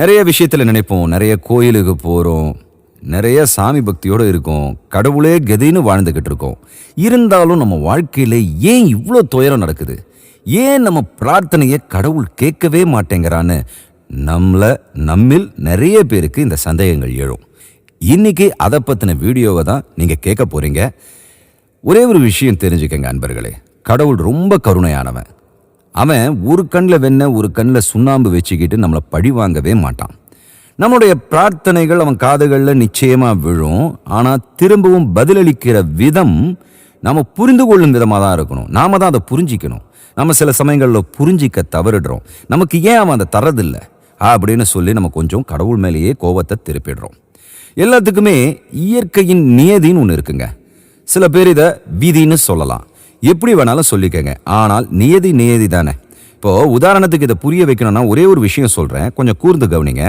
நிறைய விஷயத்தில் நினைப்போம். நிறைய கோயிலுக்கு போகிறோம் நிறைய சாமி பக்தியோடு இருக்கோம். கடவுளே கதின்னு வாழ்ந்துக்கிட்டு இருக்கோம். இருந்தாலும் நம்ம வாழ்க்கையில் ஏன் இவ்வளோ துயரம் நடக்குது? ஏன் நம்ம பிரார்த்தனையை கடவுள் கேட்கவே மாட்டேங்கிறான்னு நம்மளை நம்மில் நிறைய பேருக்கு இந்த சந்தேகங்கள் எழும். இன்னைக்கு அதை பற்றின வீடியோவை தான் நீங்கள் கேட்க போகிறீங்க ஒரே ஒரு விஷயம் தெரிஞ்சுக்கங்க அன்பர்களே. கடவுள் ரொம்ப கருணையானவன். அவன் ஒரு கண்ணில் வெண்ண ஒரு கண்ணில் சுண்ணாம்பு வச்சுக்கிட்டு நம்மளை பழி வாங்கவே மாட்டான். நம்முடைய பிரார்த்தனைகள் அவன் காதுகளில் நிச்சயமாக விழும். ஆனால் திரும்பவும் பதிலளிக்கிற விதம் நம்ம புரிந்து கொள்ளும் விதமாக தான் இருக்கணும். நாம தான் அதை புரிஞ்சிக்கணும். நம்ம சில சமயங்களில் புரிஞ்சிக்க தவறிடுறோம். நமக்கு ஏன் அவன் அதை தரதில்லை அப்படின்னு சொல்லி நம்ம கொஞ்சம் கடவுள் மேலேயே கோபத்தை திருப்பிடுறோம். எல்லாத்துக்குமே இயற்கையின் நியதின்னு ஒன்று இருக்குங்க. சில பேர் இதை விதின்னு சொல்லலாம். எப்படி வேணாலும் சொல்லிக்கங்க. ஆனால் நியதி நியதி தானே இப்போ உதாரணத்துக்கு இதை புரிய வைக்கணும்னா ஒரே ஒரு விஷயம் சொல்றேன். கொஞ்சம் கூர்ந்து கவனிங்க.